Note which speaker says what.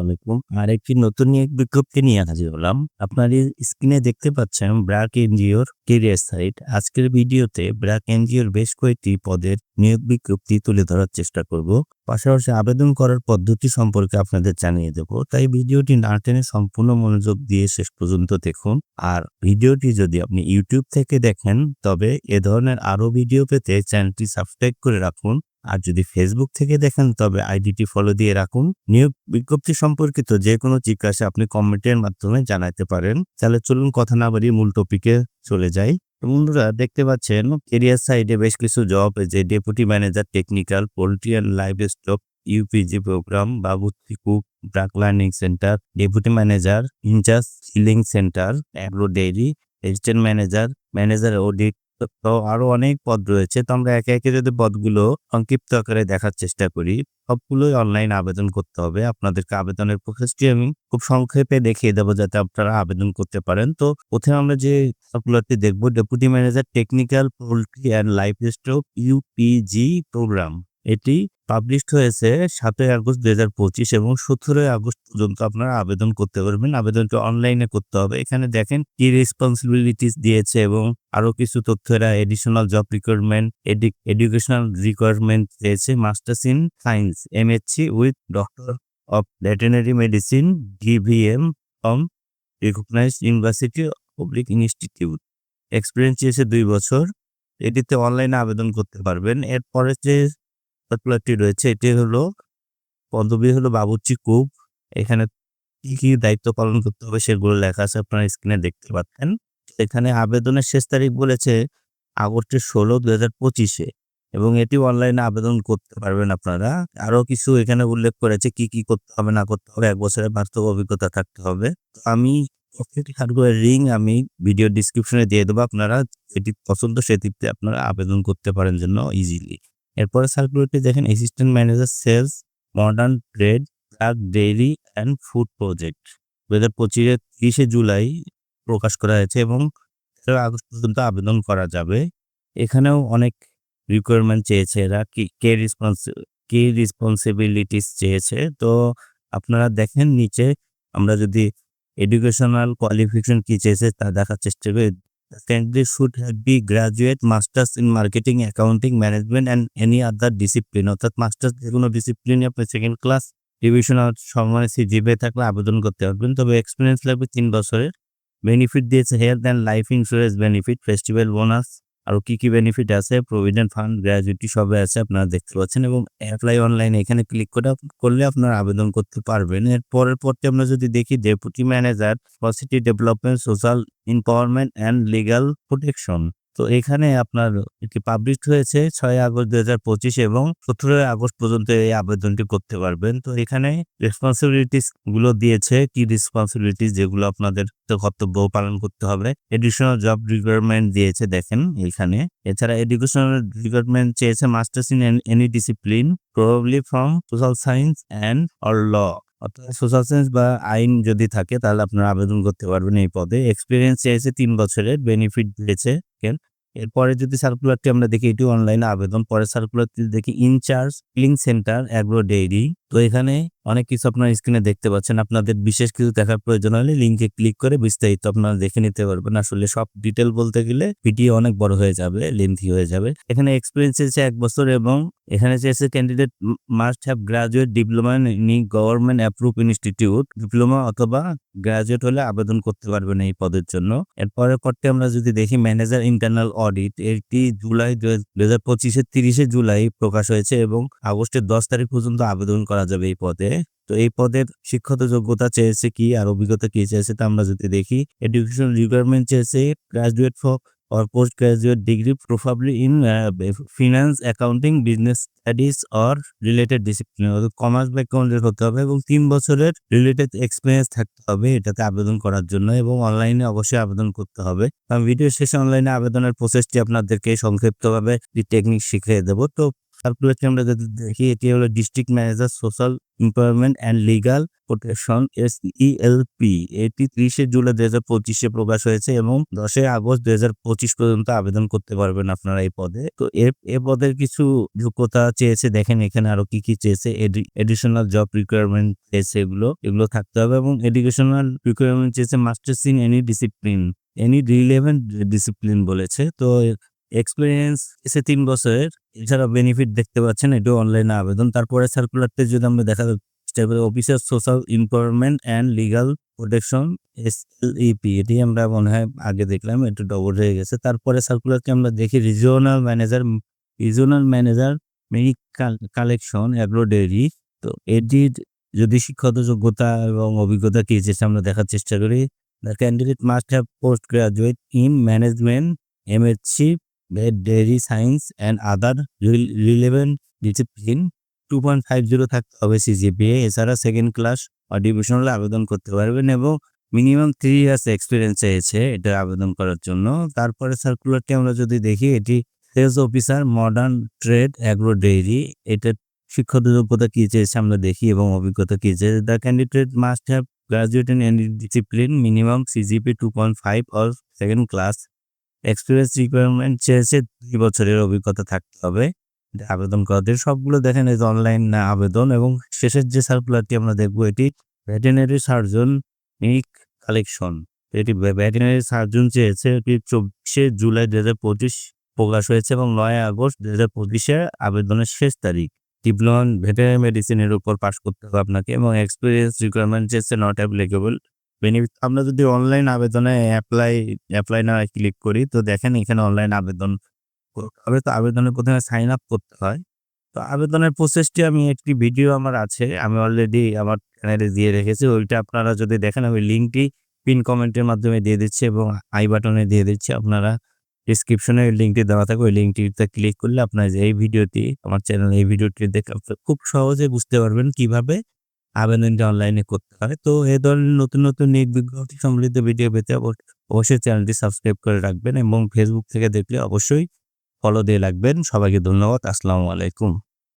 Speaker 1: আলাইকুম আর একটি নতুন নিয়োগ বিজ্ঞপ্তি নিয়ে হাজির হলাম। আপনার স্ক্রিনে দেখতে পাচ্ছেন ব্র্যাক এনজিওর কেরিয়ার সাইট আজকের ভিডিওতে ব্র্যাক এনজিওর বেশ কয়েকটি পদের নিয়োগ বিজ্ঞপ্তি তুলে ধরার চেষ্টা করব। পাশাপাশি আবেদন করার পদ্ধতি সম্পর্কে আপনাদের জানিয়ে দেব। তাই ভিডিওটি না টেনে সম্পূর্ণ মনোযোগ দিয়ে শেষ পর্যন্ত দেখুন। আর ভিডিওটি যদি আপনি ইউটিউব থেকে দেখেন, তবে এ ধরনের আরও ভিডিও পেতে চ্যানেলটি সাবস্ক্রাইব করে রাখুন। আর যদি ফেসবুক থেকে দেখেন, তবে আইডিটি ফলো দিয়ে রাখুন। নিয়োগ বিজ্ঞপ্তি সম্পর্কিত যে কোনো জিজ্ঞাসা আপনি কমেন্টের মাধ্যমে জানাতে পারেন। তাহলে চলুন কথা না বাড়িয়ে মূল টপিকে চলে যাই। বন্ধুরা, দেখতে পাচ্ছেন কেরিয়ার সাইডে বেশ কিছু জব যে deputy manager technical poultry and livestock UPG programme বাবুতি cook BRAC learning centre deputy manager in charge chilling centre agro dairy assistant manager manager audit তো আরও অনেক পদ রয়েছে। তো আমরা একে একে যদি পদগুলো সংক্ষিপ্ত আকারে দেখার চেষ্টা করি, সবগুলোই অনলাইন আবেদন করতে হবে। আপনাদেরকে আবেদনের প্রসেসটি আমি খুব সংক্ষেপে দেখিয়ে দেবো যাতে আপনারা আবেদন করতে পারেন। তো প্রথমে আমরা যে সার্কুলারটি দেখব deputy manager technical poultry and livestock UPG programme এটি পাবলিশড হয়েছে সাতই আগস্ট দুই হাজার পঁচিশ এবং সতেরোই আগস্ট পর্যন্ত আপনারা আবেদন করতে পারবেন। আবেদনটি অনলাইনে করতে হবে। এখানে দেখেন কি রেসপন্সিবিলিটিস দিয়েছে এবং আরও কিছু তথ্য এরা additional job requirement educational requirement দিয়েছে। Masters in science MSc with doctor of veterinary medicine DVM from recognised university public institute experience চেয়েছে দুই বছর। এটিতে অনলাইনে আবেদন করতে পারবেন। এরপরে যে সার্কুলারটি রয়েছে, এটি হলো পদবি হলো বাবুর্চি কুক এখানে কি কি দায়িত্ব পালন করতে হবে সেগুলো লেখা আছে, আপনারা স্ক্রিনে দেখতে পাচ্ছেন। এখানে আবেদনের শেষ তারিখ বলেছে আগস্টের ষোলো দু হাজার পঁচিশে এবং এটি অনলাইনে আবেদন করতে পারবেন আপনারা। আরও কিছু এখানে উল্লেখ করেছে, কি কি করতে হবে, না করতে হবে, এক বছরের বাস্তব অভিজ্ঞতা থাকতে হবে। তো আমি রিং আমি ভিডিও ডিসক্রিপশনে দিয়ে দেবো, আপনারা যেটি পছন্দ সেটিতে আপনারা আবেদন করতে পারেন জন্য ইজিলি এরপরে সার্কুলারটি দেখেন assistant manager sales modern trade truck dairy and food project দু হাজার পঁচিশের তিরিশে জুলাই প্রকাশ করা হয়েছে এবং তেরো আগস্ট পর্যন্ত আবেদন করা যাবে। এখানেও অনেক রিকোয়ারমেন্ট চেয়েছে এরা, কি, কে রেসপন্স কি রেসপন্সিবিলিটিস চেয়েছে। তো আপনারা দেখেন নিচে, আমরা যদি এডুকেশনাল কোয়ালিফিকেশন কি চেয়েছে তা দেখার চেষ্টা করি। Candidate should be graduate, masters in marketing, accounting, management, and any other discipline. অর্থাৎ মাস্টার্স যে কোনো ডিসিপ্লিনে আপনি সেকেন্ড ক্লাস ডিভিশন সম্মানে জিবে থাকলে আবেদন করতে পারবেন। তবে এক্সপিরিয়েন্স লাগবে তিন বছরের। বেনিফিট দিয়েছে health and life insurance benefit festival bonus আরও কি কি বেনিফিট আছে? প্রভিডেন্ট ফান্ড গ্র্যাজুইটি সবে আছে, আপনারা দেখতে পাচ্ছেন। এবং অ্যাপ্লাই অনলাইনে এখানে ক্লিক করে করলে আপনারা আবেদন করতে পারবেন। এর পরের পরটি আমরা যদি দেখি deputy manager positive development social empowerment and legal protection তো এখানে আপনার এটি পাবলিশ হয়েছে ছয় আগস্ট দুই হাজার পঁচিশ এবং সতেরোই আগস্ট পর্যন্ত এই আবেদনটি করতে পারবেন। তো এখানে রেসপন্সিবিলিটিসগুলো দিয়েছে, কি রেসপন্সিবিলিটিস যেগুলো আপনাদের কর্তব্য পালন করতে হবে। এডিশনাল জব রিকোয়ারমেন্ট দিয়েছে, দেখেন এখানে। এছাড়া এডুকেশনাল রিকোয়ারমেন্ট চেয়েছে masters in any discipline probably from social science and or law অর্থাৎ সোশ্যাল সায়েন্স বা আইন যদি থাকে, তাহলে আপনারা আবেদন করতে পারবেন এই পদে। এক্সপিরিয়েন্স চাইছে তিন বছরের বেনিফিট দিয়েছে এরপরে যদি সার্কুলারটি আমরা দেখি, এটি অনলাইনে আবেদন। পরে সার্কুলারটি দেখি ইনচার্জ ক্লিং সেন্টার অ্যাগ্রো ডেইরি তো এখানে অনেক কিছু আপনার স্ক্রিনে দেখতে পাচ্ছেন। আপনাদের বিশেষ কিছু দেখার প্রয়োজন হলে লিঙ্কে ক্লিক করে বিস্তারিত আপনারা দেখে নিতে পারবেন। আসলে সব ডিটেল বলতে গেলে ভিডিও অনেক বড় হয়ে যাবে লেন্থি হয়ে যাবে। এখানে এক্সপিরিয়েন্স চেয়েছে এক বছর এবং এখানে চেয়েছে candidate must have graduate diploma in government approve institute diploma অথবা গ্রাজুয়েট হলে আবেদন করতে পারবেন এই পদের জন্য। এরপরে পরটি আমরা যদি দেখি ম্যানেজার ইন্টারনাল অডিট এটি জুলাই দু হাজার পঁচিশের তিরিশে জুলাই প্রকাশ হয়েছে এবং আগস্টের দশ তারিখ পর্যন্ত আবেদন করা যাবে এই পদে। তো এই পদের শিক্ষত যোগ্যতা চেয়েছে কি আর অভিজ্ঞতা কি চেয়েছে তা আমরা যদি দেখি এডুকেশন রিকোয়ারমেন্ট চেয়েছে graduate for or postgraduate degree preferably in uh, finance accounting business studies or related discipline. Commerce ব্যাকগ্রাউন্ডের হতে হবে এবং তিন বছরের রিলেটেড এক্সপিরিয়েন্স থাকতে হবে এটাতে আবেদন করার জন্য এবং অনলাইনে অবশ্যই আবেদন করতে হবে। আমি ভিডিও শেষে অনলাইনে আবেদনের প্রসেসটি আপনাদেরকে সংক্ষিপ্তভাবে টেকনিক শিখিয়ে দেবো। তো সার্কুলারটি আমরা যদি দেখি, এটি হলো district manager social employment and legal protection S ELP এটি ত্রিশে জুলাই দুই হাজার পঁচিশে প্রকাশ হয়েছে এবং দশই আগস্ট দুই হাজার পঁচিশ পর্যন্ত আবেদন করতে পারবেন আপনারা এই পদে। তো এ পদের কিছু যোগ্যতা চেয়েছে, দেখেন এখানে আরও কি কি চেয়েছে। এডিশনাল জব রিকোয়ারমেন্ট চেয়েছে এগুলো এগুলো থাকতে হবে এবং এডুকেশনাল রিকোয়ারমেন্ট চেয়েছে masters in any discipline any relevant discipline বলেছে। তো এক্সপিরিয়েন্স এসে তিন বছরের এছাড়া বেনিফিট দেখতে পাচ্ছেন, এটাও অনলাইনে আবেদন। তারপরে সার্কুলারটা যদি আমরা দেখা করি officer social employment and legal protection S L EP এটি আমরা মনে হয় আগে দেখলাম, একটু ডবল হয়ে গেছে। তারপরে সার্কুলারকে আমরা দেখি regional manager regional manager milk collection agro dairy তো এটির যদি শিক্ষাগত যোগ্যতা এবং অভিজ্ঞতা কি চেয়েছে আমরা দেখার চেষ্টা করি। The candidate must have post graduate in management MSc dairy science and other relevant discipline two point five zero থাকতে হবে সিজিপিএ এছাড়া সেকেন্ড ক্লাস বা ডিভিশনালে আবেদন করতে পারবেন এবং মিনিমাম থ্রি ইয়ার্স এক্সপিরিয়েন্স চেয়েছে এটা আবেদন করার জন্য। তারপরে সার্কুলারটি আমরা যদি দেখি, এটি sales officer modern trade agro dairy এটা শিক্ষাগত যোগ্যতা কী চেয়েছে আমরা দেখি এবং অভিজ্ঞতা কী চেয়েছে। The candidate must have graduate in discipline minimum CGP two point five or second class experience requirement চেয়েছে দুই বছরের অভিজ্ঞতা থাকতে হবে। আবেদন করাতে। সবগুলো দেখেন এই অনলাইন আবেদন এবং শেষের যে সার্কুলারটি আমরা দেখব, এটি ভেটেনারি সার্জন নিক কালেকশন এটি ভেটেনারি সার্জন চেয়েছে, এটি চব্বিশে জুলাই দু হাজার পঁচিশ প্রকাশ হয়েছে এবং নয় আগস্ট দু হাজার পঁচিশে আবেদনের শেষ তারিখ। ডিপ্লোমা ভেটেনারি মেডিসিনের উপর পাশ করতে হবে আপনাকে এবং এক্সপিরিয়েন্স রিকোয়ারমেন্ট চেয়েছে নট অ্যাপ্লিকেবল বেনিফিট আমরা যদি অনলাইন আবেদনে অ্যাপ্লাই অ্যাপ্লাই না ক্লিক করি, তো দেখেন এখানে অনলাইন আবেদন হবে। তো আবেদনের প্রথমে সাইন আপ করতে হয়। তো আবেদনের প্রসেসটি আমি একটি ভিডিও আমার আছে, আমি অলরেডি আমার চ্যানেলে দিয়ে রেখেছি। ওইটা আপনারা যদি দেখেন আমি লিঙ্কটি পিন কমেন্টের মাধ্যমে দিয়ে দিচ্ছি এবং আই বাটনে দিয়ে দিচ্ছি। আপনারা ডিসক্রিপশনে ওই লিঙ্কটি দেওয়া থাকে ওই লিঙ্কটিতে ক্লিক করলে আপনার যে এই ভিডিওটি আমার চ্যানেল এই ভিডিওটি দেখে খুব সহজে বুঝতে পারবেন কীভাবে আবেদনটা অনলাইনে করতে পারে তো এই ধরনের নতুন নতুন নিয়োগ বিজ্ঞপ্তি সম্বলিত ভিডিও পেতে অবশ্যই চ্যানেলটি সাবস্ক্রাইব করে রাখবেন এবং ফেসবুক থেকে দেখলে অবশ্যই ফলো দিয়ে রাখবেন। সবাইকে ধন্যবাদ। আসসালামু আলাইকুম।